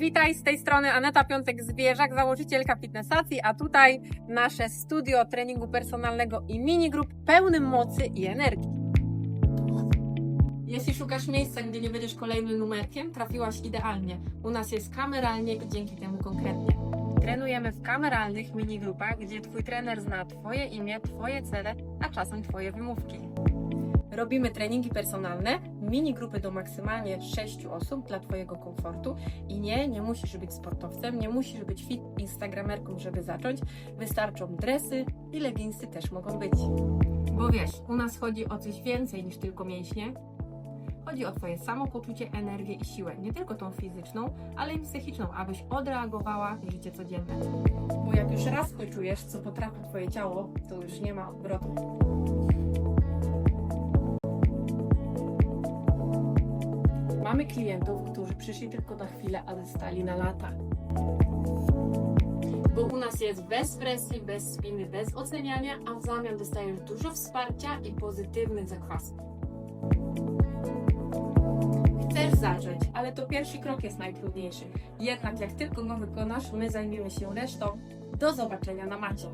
Witaj, z tej strony Aneta Piątek-Zwierzak, założycielka Fitnessacji, a tutaj nasze studio treningu personalnego i minigrup pełnym mocy i energii. Jeśli szukasz miejsca, gdzie nie będziesz kolejnym numerkiem, trafiłaś idealnie. U nas jest kameralnie i dzięki temu konkretnie. Trenujemy w kameralnych minigrupach, gdzie Twój trener zna Twoje imię, Twoje cele, a czasem Twoje wymówki. Robimy treningi personalne, mini grupy do maksymalnie 6 osób dla Twojego komfortu. I nie, nie musisz być sportowcem, nie musisz być fit instagramerką, żeby zacząć. Wystarczą dresy i leginsy też mogą być. Bo wiesz, u nas chodzi o coś więcej niż tylko mięśnie. Chodzi o Twoje samopoczucie, energię i siłę. Nie tylko tą fizyczną, ale i psychiczną, abyś odreagowała życie codzienne. Bo jak już raz poczujesz, co potrafi Twoje ciało, to już nie ma odwrotu. Mamy klientów, którzy przyszli tylko na chwilę, a zostali na lata. Bo u nas jest bez presji, bez spiny, bez oceniania, a w zamian dostajesz dużo wsparcia i pozytywnych zakwasów. Chcesz zacząć, ale to pierwszy krok jest najtrudniejszy. Jednak jak tylko go wykonasz, my zajmiemy się resztą. Do zobaczenia na macie.